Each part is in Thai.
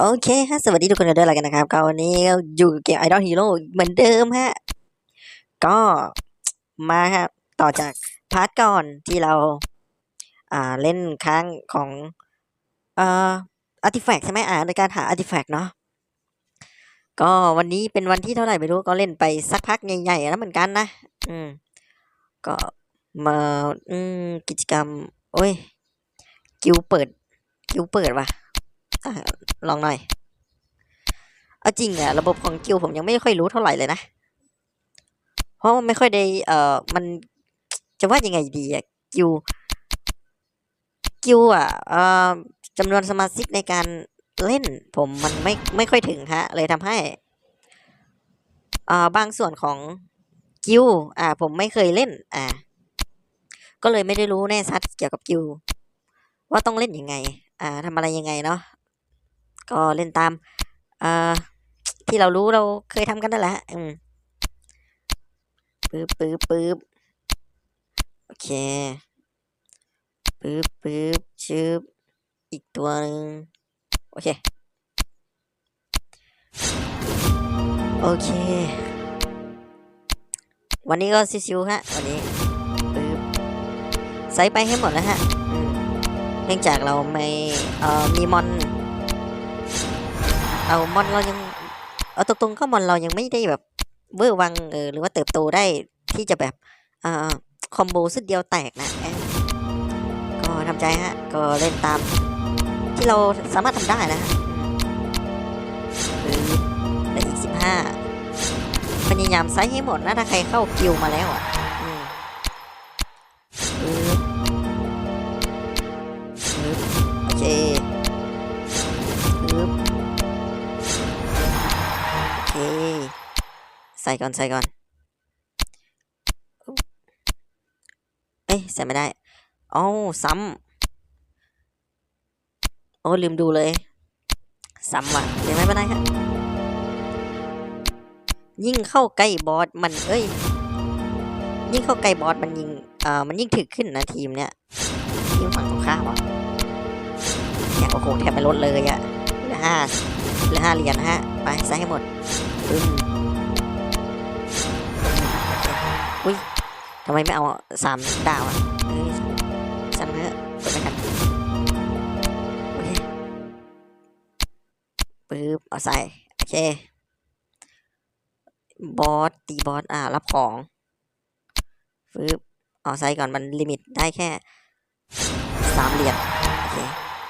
โอเคฮะสวัสดีทุกคนกันด้วยแล้วกันนะครับก็วันนี้อยู่เกม Idol Hero เหมือนเดิมฮะ ก็มาฮะต่อจากพาร์ทก่อนที่เรา อ่าเล่นค้างของเอ่ออาร์ติแฟกใช่ไหมอ่าในการหาอาร์ติแฟกเนาะก็วันนี้เป็นวันที่เท่าไหร่ไม่รู้ก็เล่นไปสักพักใหญ่ๆแล้วเหมือนกันนะ อืม ก็มาอืมกิจกรรม โอ้ย กิวเปิด กิวเปิดว่ะ ลองหน่อย เอาจริงอะระบบของกิวผมยังไม่ค่อยรู้เท่าไหร่เลยนะ เพราะมันไม่ค่อยได้ เอ่อ มันจะว่ายังไงดีอะกิวกิวอะเอ่อจำนวนสมาชิกในการเล่น ผมมันไม่ไม่ค่อยถึงฮะ เลยทำให้อ่าบางส่วนของกิวอ่า ผมไม่เคยเล่น อ่า ก็เลยไม่ได้รู้แน่ชัดเกี่ยวกับกิวว่าต้องเล่นยังไง อ่าทำอะไรยังไงเนาะ ก็เล่นตามอ่าที่เรารู้เราเคยทำกันนั่นแหละอืมปึ๊บปึ๊บปึ๊บโอเคปึ๊บปึ๊บชึบอีกตัวหนึ่งโอเค โอเค วันนี้ก็ชิวๆฮะ วันนี้ปึ๊บใส่ไปให้หมดแล้วฮะเนื่องจากเราไม่เอ่อมีมอน เอามอนเรายังเอาตรงๆก็มอนเรายังไม่ได้แบบเวอร์วังเออหรือว่าเติบโตได้ที่จะแบบอ่าคอมโบสุดเดียวแตกนะก็ทำใจฮะ ก็เล่นตาม ที่เราสามารถทำได้นะฮะอืมเหลืออีกสิบห้าพยายามไซส์ให้หมดนะถ้าใครเข้ากิวมาแล้วอะ ใส่ก่อนใส่ก่อน เอ้ยใส่ไม่ได้อ๋อซ้ำโอ้ลืมดูเลย ซ้ำว่ะเดี๋ยวไม่เป็นไรครับยิ่งเข้าใกล้บอสมันเอ้ย ยิ่งเข้าใกล้บอสมันยิงเอ่อมันยิ่งถึกขึ้นนะทีมเนี้ยทีมฝั่งตรงข้ามอะเนี่ยโอ้โหแทบไม่ลดเลยอะเหลือห้าเหลือห้าเหรียญนะฮะไปใส่ให้หมดปึ้ม อุ้ยทำไมไม่เอาสามดาวอะเอ้ยช่างเถอะไปกันโอเคปึ๊บเอาใส่โอเคบอสตีบอสอ่ารับของปึ๊บเอาใส่ก่อนมันลิมิตได้แค่สามเหรียญโอเค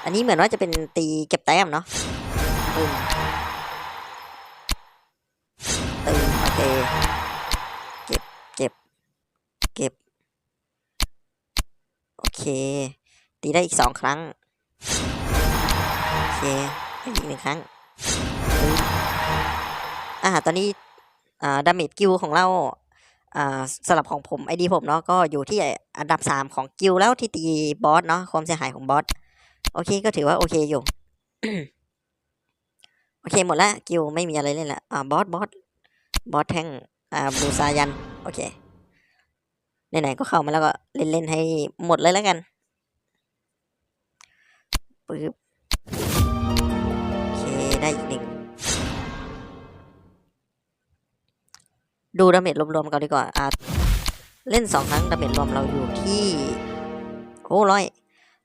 อันนี้เหมือนว่าจะเป็นตีเก็บแต้มเนาะปึ้มตึงโอเค เก็บ โอเค ตีได้อีกสองครั้ง โอเคอีกหนึ่งครั้งอ่าตอนนี้อ่าดาเมจกิลของเราอ่าสำหรับของผมไอดีผมเนาะก็อยู่ที่อันดับสามของกิลแล้วที่ตีบอสเนาะความเสียหายของบอสโอเคก็ถือว่าโอเคอยู่โอเคหมดละกิลไม่มีอะไรเล่นละอ่าบอสบอสบอสแท่งอ่าบูซายัน โอเค ไหนๆก็เข้ามาแล้วก็เล่นๆให้หมดเลยแล้วกันปึ๊บโอเคได้อีกหนึ่งดูดาเมจรวมๆกันดีกว่าอ่าเล่นสองครั้งดาเมจรวมเราอยู่ที่โอ้ร้อย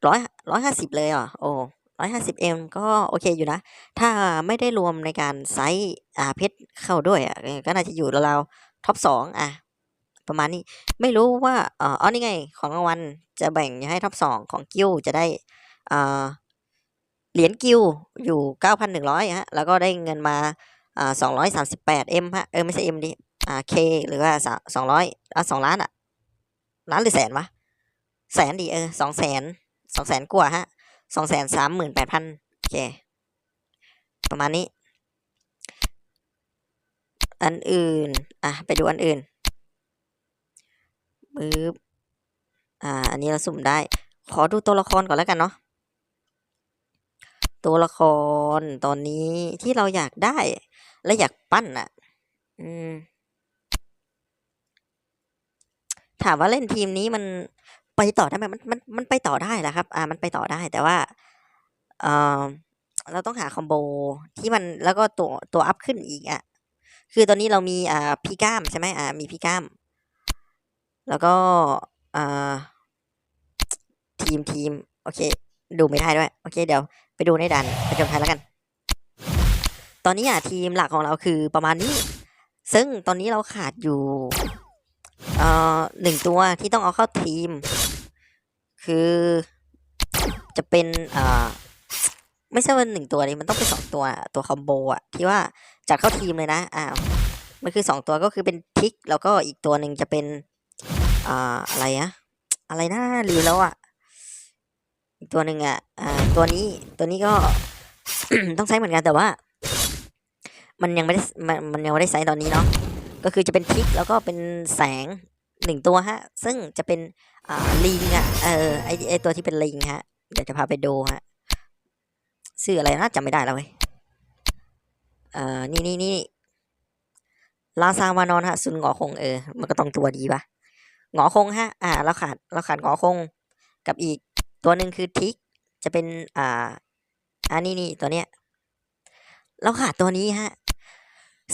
ร้อยร้อยห้าสิบเลยอะโอ้ร้อยห้าสิบเอ็มก็โอเคอยู่นะ ถ้าไม่ได้รวมในการไซส์อ่าเพชรเข้าด้วยอะก็น่าจะอยู่ราวๆท็อปสองอะ ประมาณนี้ ไม่รู้ว่าเอออ๋อนี่ไง ของรางวัลจะแบ่งให้ท็อปสองของกิลด์จะได้อ่าเหรียญกิลด์อยู่เก้าพันหนึ่งร้อยฮะ แล้วก็ได้เงินมาอ่าสองร้อยสามสิบแปดเอ็มฮะ เออ ไม่ใช่เอ็มดิอ่าเคหรือว่าสองร้อยอะสองล้านอะ ล้านหรือแสนวะ แสนดิเออสองแสนสองแสนกว่าฮะสองแสนสามหมื่นแปดพันโอเค ประมาณนี้ อันอื่น อะ ไปดูอันอื่น ปึ๊บ อ่า อันนี้เราสุ่มได้ ขอดูตัวละครก่อนแล้วกันเนาะ ตัวละครตอนนี้ที่เราอยากได้ และอยากปั้นอะ อืม ถามว่าเล่นทีมนี้มันไปต่อได้ไหมมันมันมันไปต่อได้แหละครับ อ่า มันไปต่อได้แต่ว่า เอ่อเราต้องหาคอมโบที่มันแล้วก็ตัวตัวอัพขึ้นอีกอะ คือตอนนี้เรามีอ่าพี่ก้ามใช่ไหมอ่า มีพี่ก้าม แล้วก็อ่าทีมทีมโอเค ดูไม่ได้ด้วย โอเค เดี๋ยวไปดูในดันไปจนท้ายแล้วกัน ตอนนี้อะทีมหลักของเราคือประมาณนี้ ซึ่งตอนนี้เราขาดอยู่เอ่อหนึ่งตัวที่ต้องเอาเข้าทีม คือจะเป็นอ่าไม่ใช่ว่าหนึ่งตัวนี้มันต้องเป็นสองตัวตัวคอมโบอะที่ว่าจัดเข้าทีมเลยนะอ้าวมันคือสองตัวก็คือเป็นทิกแล้วก็อีกตัวหนึ่งจะเป็น อ่าอะไรอะอะไรนะลืมแล้วอะตัวหนึ่งอะอ่าตัวนี้ตัวนี้ก็ต้องใช้เหมือนกันแต่ว่า มันยังไม่ได้มันมันยังไม่ได้ใช้ตอนนี้เนาะก็คือจะเป็นทิกแล้วก็เป็นแสงหนึ่งตัวฮะ ซึ่งจะเป็นอ่าลิงอะเออไอไอตัวที่เป็นลิงฮะเดี๋ยวจะพาไปดูฮะชื่ออะไรนะจำไม่ได้แล้วเว้ยเอ่อนี่นี่นี่ลาซาวานอนฮะซุนหงอคงเออ มันก็ต้องตัวดีปะ หงอคงฮะ อ่า เราขาด เราขาดหงอคง กับอีกตัวหนึ่งคือทิก จะเป็น อ่า อันนี้นี่ตัวเนี้ย เราขาดตัวนี้ฮะ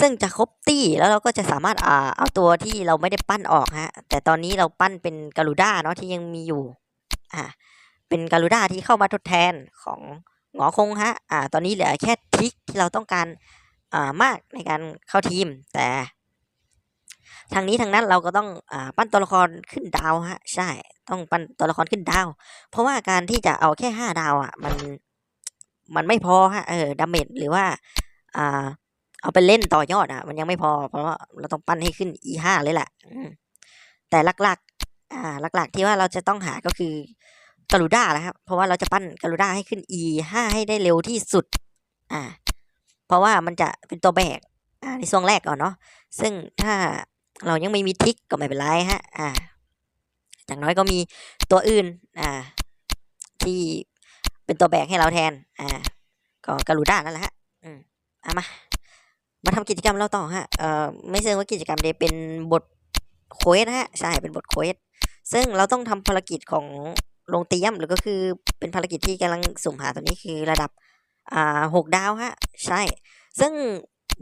ซึ่งจะครบตี้แล้วเราก็จะสามารถ อ่า เอาตัวที่เราไม่ได้ปั้นออกฮะ แต่ตอนนี้เราปั้นเป็นกาลูด้าเนาะที่ยังมีอยู่ อ่า เป็นกาลูด้าที่เข้ามาทดแทนของหงอคงฮะ อ่า ตอนนี้เหลือแค่ทิกที่เราต้องการ อ่ามากในการเข้าทีม แต่ ทางนี้ทางนั้นเราก็ต้องอปั้นตัวละครขึ้นดาวฮะ ใช่ ต้องปั้นตัวละครขึ้นดาว เพราะว่าการที่จะเอาแค่ห้าดาวอะ มันมันไม่พอฮะเออดาเมจหรือว่า อ่า เอาไปเล่นต่อยอดอะ มันยังไม่พอ เพราะว่าเราต้องปั้นให้ขึ้น e ห้าเลยแหละแต่หลักๆ อ่า หลักๆ ที่ว่าเราจะต้องหาก็คือกาลูด้าแหละครับ เพราะว่าเราจะปั้นกาลูด้าให้ขึ้น e ห้าให้ได้เร็วที่สุด อ่า เพราะว่ามันจะเป็นตัวแบกอ่าในช่วงแรกก่อนเนาะซึ่งถ้า เรายังไม่มีทิกก็ไม่เป็นไรฮะ อ่าอย่างน้อยก็มีตัวอื่น อ่า ที่เป็นตัวแบกให้เราแทน อ่า ก็กาลูด้านั่นแหละฮะ อืมเอามา มาทำกิจกรรมเราต่อฮะ เอ่อ ไม่เชิงว่ากิจกรรมเดเป็นบทโค้ดฮะ ใช่ เป็นบทโค้ดซึ่งเราต้องทำภารกิจของโรงเตียมหรือก็คือเป็นภารกิจที่กำลังสุ่มหาตัวนี้คือระดับ อ่าหกดาวฮะ ใช่ ซึ่ง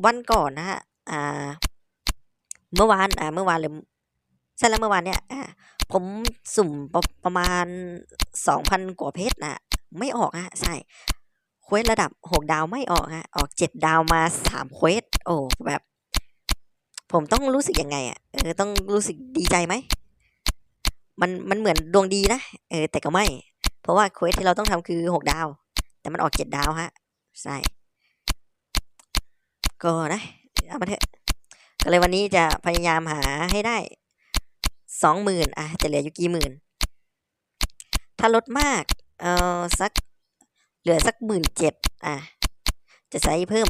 วันก่อนนะฮะ อ่า เมื่อวานอ่าเมื่อวานเลยใช่แล้วเมื่อวานเนี่ยอ่าผมสุ่มประประมาณสองพันกว่าเพชรนะไม่ออกฮะใช่เควสระดับหกดาวไม่ออกฮะออกเจ็ดดาวมาสามเควสโอ้แบบ ผมต้องรู้สึกยังไงอะเออต้องรู้สึกดีใจไหมมันมันเหมือนดวงดีนะเออแต่ก็ไม่ เพราะว่าเควสที่เราต้องทำคือหกดาว แต่มันออกเจ็ดดาวฮะใช่ก็นะเอามาเถอะ ก็เลยวันนี้จะพยายามหาให้ได้สองหมื่นอะจะเหลืออยู่กี่หมื่น ถ้าลดมากเออสักเหลือสักหมื่นเจ็ดอะจะใช้เพิ่ม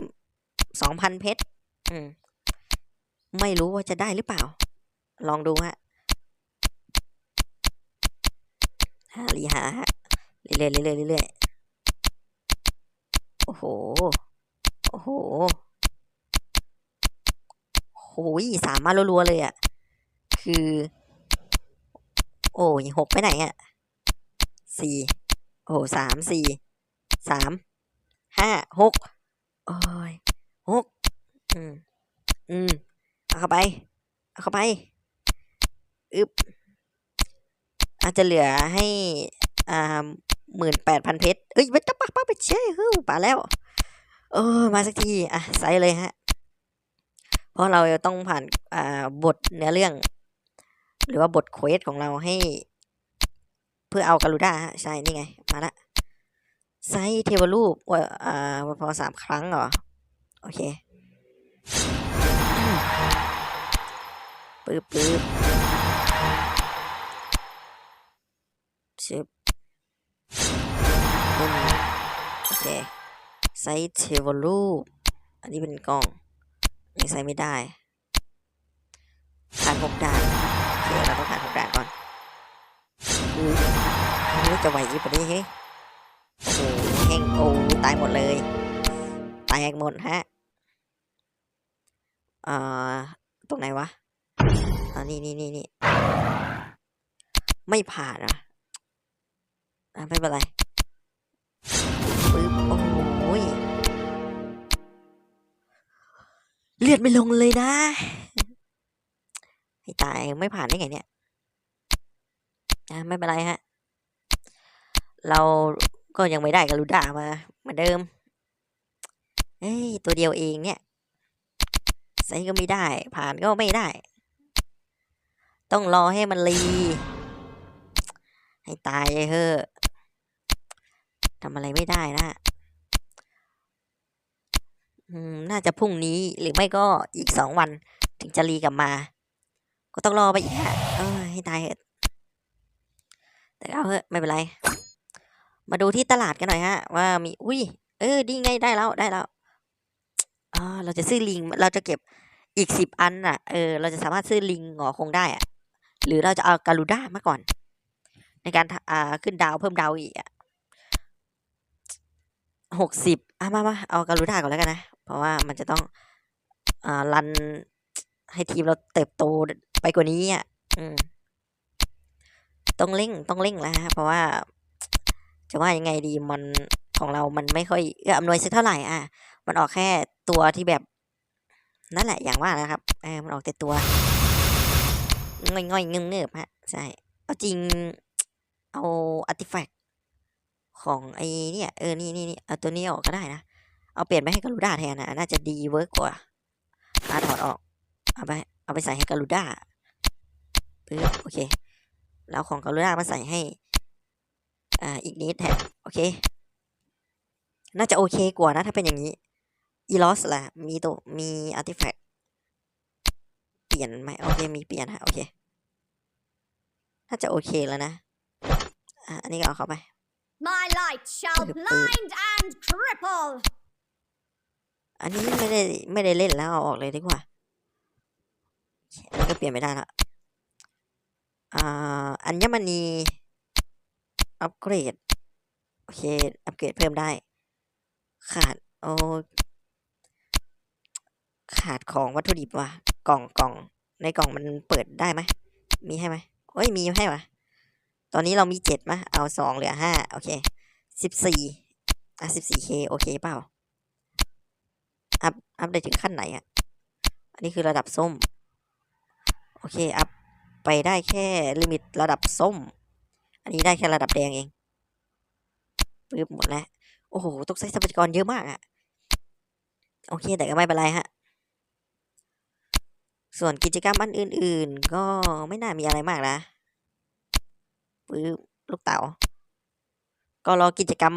สองพันเพชรอืมไม่รู้ว่าจะได้หรือเปล่า ลองดูฮะหารีหาฮะเรื่อยๆเรื่อยๆเรื่อยๆโอ้โห โอ้โห โหยสามมารัวๆเลยอะ คือ โอ้ยหกไปไหนอะสี่โอ้สามสี่สามห้าหกโอ้ยหกอืมอืมเอาเข้าไป เอาเข้าไปอึบอาจจะเหลือให้อ่าหมื่นแปดพันเพชรเอ้ยไม่ต้องปักปักไปเช่ฮึ่ป่าแล้ว เออมาสักที อะใส่เลยฮะ เพราะเราจะต้องผ่านอ่าบทเนื้อเรื่อง หรือว่าบทเควสของเราให้ เพื่อเอากาลูด้าฮะใช่นี่ไง มาละไซส์เทวรูปว่าอ่าพอสามครั้งเหรอ โอเคปึ๊บปึ๊บชึบโอเคไซส์เทวรูป อันนี้เป็นกล่อง ยังใส่ไม่ได้ผ่านหกด่านโอเคเราต้องผ่านหกด่านก่อนอุ้ยจะไหวยี่ปะนี้เฮ้ยโอ้โหแห้งโอ้ตายหมดเลยแตกหมดฮะอ่าตรงไหนวะอ่านี่นี่นี่นี่ไม่ผ่านอะอะไม่เป็นไร เลือดไม่ลงเลยนะให้ตายไม่ผ่านได้ไงเนี่ยอะไม่เป็นไรฮะ เราก็ยังไม่ได้กับลูด้ามาเหมือนเดิมเอ้ยตัวเดียวเองเนี่ยใส่ก็ไม่ได้ ผ่านก็ไม่ได้ ต้องรอให้มันรี ให้ตายเลยเฮ้อทำอะไรไม่ได้นะ น่าจะพรุ่งนี้หรือไม่ก็อีกสองวัน ถึงจะรีกลับมา ก็ต้องรอไปอีกฮะให้ตายเถอะแต่เอาเถอะไม่เป็นไร มาดูที่ตลาดกันหน่อยฮะ ว่ามีอุ้ยเออดีไงได้แล้วได้แล้วอ่าเราจะซื้อลิงเราจะเก็บอีกสิบอันอะเออเราจะสามารถซื้อลิงหงอคงได้อะหรือเราจะเอาการูด้ามาก่อน ในการอ่าขึ้นดาวเพิ่มดาวอีกอะหกสิบอะมามาเอาการูด้าก่อนแล้วกันนะ เพราะว่ามันจะต้องอ่ารันให้ทีมเราเติบโตไปกว่านี้อะอืมต้องเร่งต้องเร่งแล้วฮะเพราะว่า จะว่ายังไงดีมันของเรามันไม่ค่อยเอื้ออำนวยสักเท่าไหร่อะ มันออกแค่ตัวที่แบบ นั่นแหละอย่างว่านะครับเออมันออกแต่ตัวง่อยง่อยเงืเงืบฮะใช่เอาจริง เอาอาร์ติแฟกต์ของไอ้เนี่ยเออนี่นี่นี่เอาตัวนี้ออกก็ได้นะ เอาเปลี่ยนไปให้กาลูด้าแทนนะน่าจะดีเวิร์กกว่าอาถอดออก เอาไป เอาไปใส่ให้กาลูด้าปึ๊บโอเค แล้วของกาลูด้ามาใส่ให้ อ่า อีกนิดแทน โอเค น่าจะโอเคกว่านะ ถ้าเป็นอย่างนี้ อีลอสล่ะ มีตัว มีอาร์ติแฟกต์ เปลี่ยนไหมโอเค มีเปลี่ยนฮะ โอเค น่าจะโอเคแล้วนะ อะอันนี้ก็เอาเข้าไป My light shall Look at blind and cripple. อันนี้ไม่ได้ไม่ได้เล่นแล้วเอาออกเลยดีกว่าอันก็เปลี่ยนไม่ได้ละอ่าอัญมณีอัปเกรดโอเคอัปเกรดเพิ่มได้ ขาดโอขาดของวัตถุดิบว่ะกล่องกล่อง ในกล่องมันเปิดได้ไหมมีให้ไหมโอ้ยมีให้วะตอนนี้เรามีเจ็ดมะเอาสองเหลือห้าโอเคสิบสี่อะสิบสี่เคโอเคเปล่า อัพอัพได้ถึงขั้นไหนอะ อันนี้คือระดับส้ม โอเค อัพไปได้แค่ลิมิตระดับส้ม อันนี้ได้แค่ระดับแดงเองปึ๊บหมดแล้ว โอ้โห ต้องใช้ทรัพยากรเยอะมากอะโอเค แต่ก็ไม่เป็นไรฮะ ส่วนกิจกรรมอันอื่น ๆ ก็ไม่น่ามีอะไรมากนะปึ๊บลูกเต๋า ก็รอกิจกรรม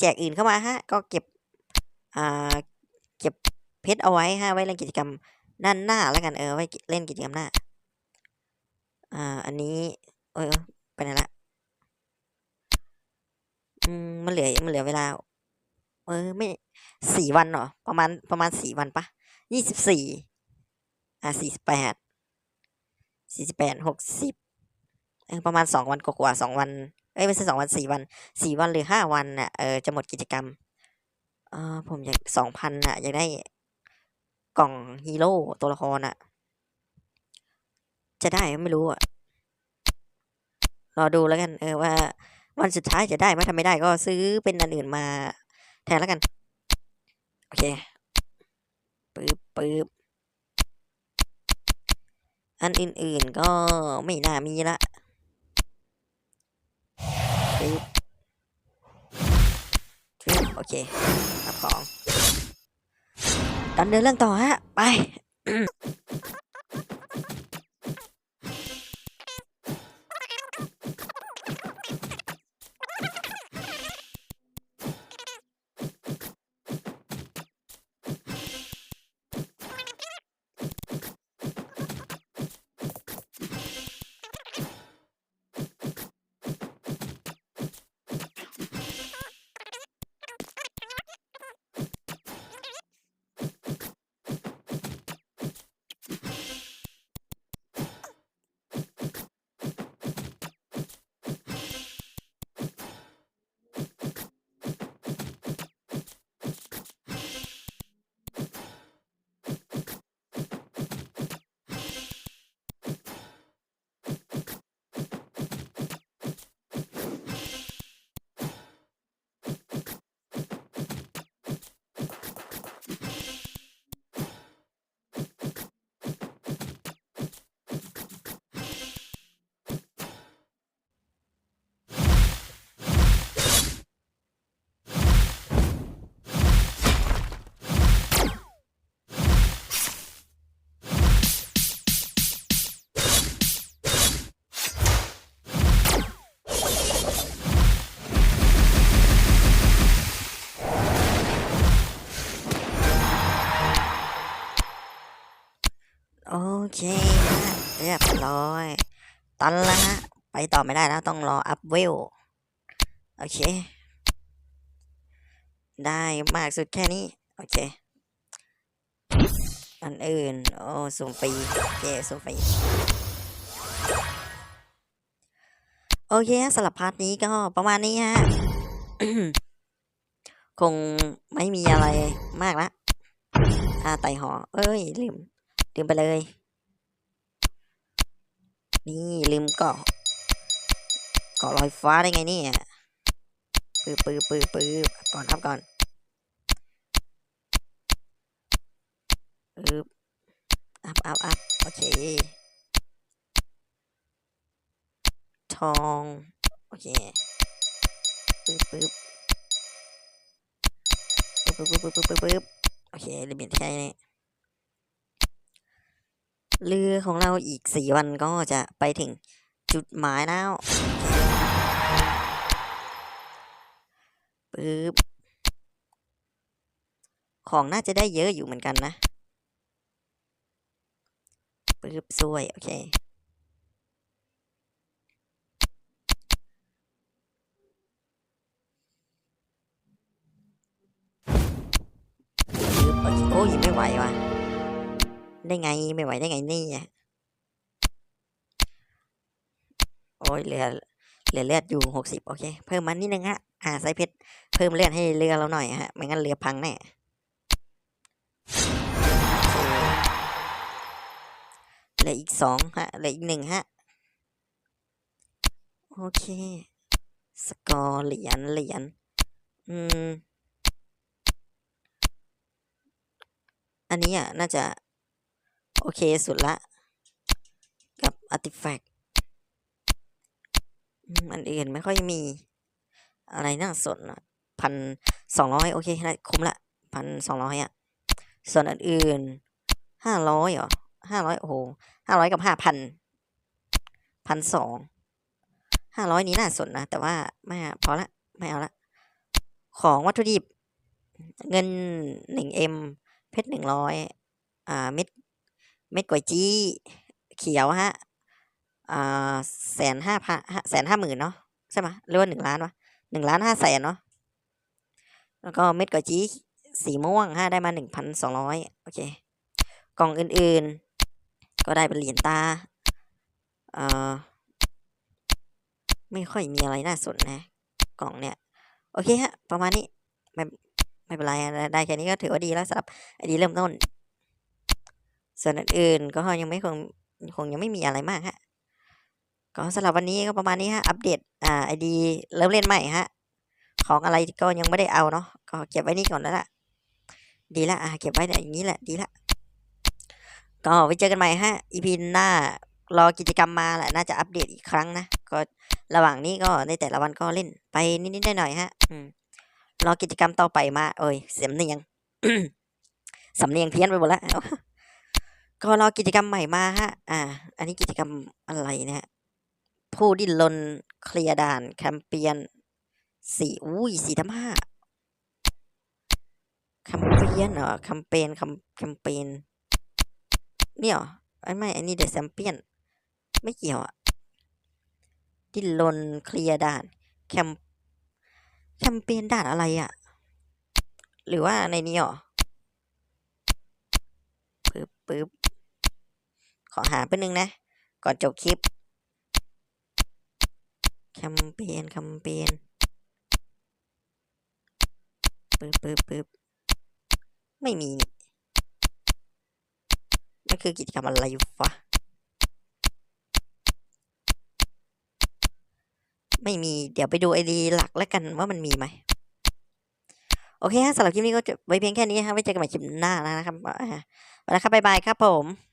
แจกอื่นเข้ามาฮะ ก็เก็บ อ่า เก็บเพชรเอาไว้ฮะไว้เล่นกิจกรรมด้านหน้าแล้วกันเออไว้เล่นกิจกรรมหน้า อ่า อันนี้เออไปไหนละอืมมันเหลือมันเหลือเวลา เออไม่สี่วันเหรอประมาณประมาณสี่วันปะยี่สิบสี่อ่าสี่สิบแปดสี่สิบแปดหกสิบเออประมาณสองวันกว่าสองวันเอ้ยไม่ใช่สองวันสี่วันสี่วันหรือห้าวันน่ะเออจะหมดกิจกรรม เออผมอยากสองพันน่ะอยากได้กล่องฮีโร่ตัวละครน่ะจะได้ไมไม่รู้อะรอดูแล้วกัน เออว่า วันสุดท้ายจะได้ไหมถ้าไม่ได้ก็ซื้อเป็นอันอื่นมาแทนแล้วกัน โอเคปึ๊บปึ๊บอันอื่นๆก็ไม่น่ามีละปึ๊บ เครับของดำเนินเรื่องต่อฮะ ไป เคฮะเรียบร้อย ตันแล้วฮะ ไปต่อไม่ได้แล้วต้องรออัพเวล โอเค ได้มากสุดแค่นี้ โอเค อันอื่น โอ้สุ่มฟรีโอเคสุ่มฟรีโอเคฮะสำหรับพาร์ทนี้ก็ประมาณนี้ฮะ คงไม่มีอะไรมากละอ่าไต่หอ เอ้ย ลืม ลืมไปเลย นี่ลืมเกาะเกาะลอยฟ้าได้ไงเนี่ยปื๊บปื๊บปื๊บปื๊บก่อนครับก่อนปื๊บอัพอัพอัพโอเค ทอง โอเคปื๊บปื๊บปื๊บปื๊บปื๊บปึ๊บปึ๊บโอเคลิมิตแค่นี้ เรือของเราอีกสี่วันก็จะไปถึงจุดหมายแล้วปึ๊บของน่าจะได้เยอะอยู่เหมือนกันนะปึ๊บสวยโอเคปึ๊บโอเค โอ้ยไม่ไหวว่ะ ได้ไงไม่ไหวได้ไงนี่อะโอ้ยเหลือเหลือเลือดอยู่หกสิบโอเค เพิ่มมานิดนึงฮะอ่าไซเพชรเพิ่มเลือดให้เรือเราหน่อยฮะไม่งั้นเรือพังแน่เหลืออีกสองฮะเหลืออีกหนึ่งฮะโอเค สกอร์เหรียญเหรียญอืม อันนี้อะน่าจะ เคสุดละ กับอาร์ติแฟกต์อันอื่นไม่ค่อยมีอะไรน่าสนอะพันสองร้อยโอเคได้คุ้มละพันสองร้อยอะ ส่วนอันอื่นห้าร้อยเหรอห้าร้อยโอ้โหห้าร้อยกับห้าพันพันสองห้าร้อยนี้น่าสนนะ แต่ว่าไม่อะพอละ ไม่เอาละ ของวัตถุดิบ เงินหนึ่งเอ็มเพชรหนึ่งร้อยอ่าเม็ด เม็ดก๋วยจี้เขียวฮะแสนห้าพันแสนห้าหมื่นเนาะใช่ไหมหรือว่าหนึ่งล้านวะหนึ่งล้านห้าแสนเนาะแล้วก็เม็ดก๋วยจี้สีม่วงฮะได้มาหนึ่งพันสองร้อยโอเค กล่องอื่นๆ ก็ได้เป็นเหรียญตาเอ่อไม่ค่อยมีอะไรน่าสนนะ กล่องเนี่ยโอเคฮะประมาณนี้ไม่ไม่เป็นไรอะได้แค่นี้ก็ถือว่าดีแล้วสำหรับไอดีเริ่มต้น ส่วนอื่นๆก็ยังไม่คงคงยังไม่มีอะไรมากฮะ ก็สำหรับวันนี้ก็ประมาณนี้ฮะ อัปเดต อ่าไอดีเริ่มเล่นใหม่ฮะ ของอะไรก็ยังไม่ได้เอาเนาะ ก็เก็บไว้นี่ก่อนแล้วล่ะ ดีละ อ่า เก็บไว้อย่างนี้แหละ ดีละ ก็ไว้เจอกันใหม่ฮะ อีพีหน้ารอกิจกรรมมาแหละ น่าจะอัปเดตอีกครั้งนะ ก็ระหว่างนี้ก็ในแต่ละวันก็เล่นไปนิดๆหน่อยๆฮะ อืม รอกิจกรรมต่อไปมา เอ้ย เสียงเนียงสำเนียงเพี้ยนไปหมดแล้ว ก็รอกิจกรรมใหม่มาฮะ อ่า อันนี้กิจกรรมอะไรเนี่ยผู้ดิ้นรนเคลียร์ด่านแคมเปียนสี่อุ้ยสี่ทับห้าแคมเปียนเหรอแคมเปญแคมแคมเปญเนี่ยเหรอไอ้ไม่ อันนี้เดอะแซมเปียน ไม่เกี่ยวอะดิ้นรนเคลียร์ด่าน แคมแคมเปญด่านอะไรอะหรือว่าในนี้เหรอปึ๊บปึ๊บ ขอหาไปหนึ่งนะ ก่อนจบคลิปแคมเปญแคมเปญปึ๊บปึ๊บปึ๊บไม่มีนี่มันคือกิจกรรมอะไรวะไม่มี เดี๋ยวไปดูไอดีหลักแล้วกันว่ามันมีไหม โอเคฮะสำหรับคลิปนี้ก็จะไว้เพียงแค่นี้ฮะไว้เจอกันใหม่คลิปหน้าแล้วนะครับไปแล้วครับบ๊ายบายครับผม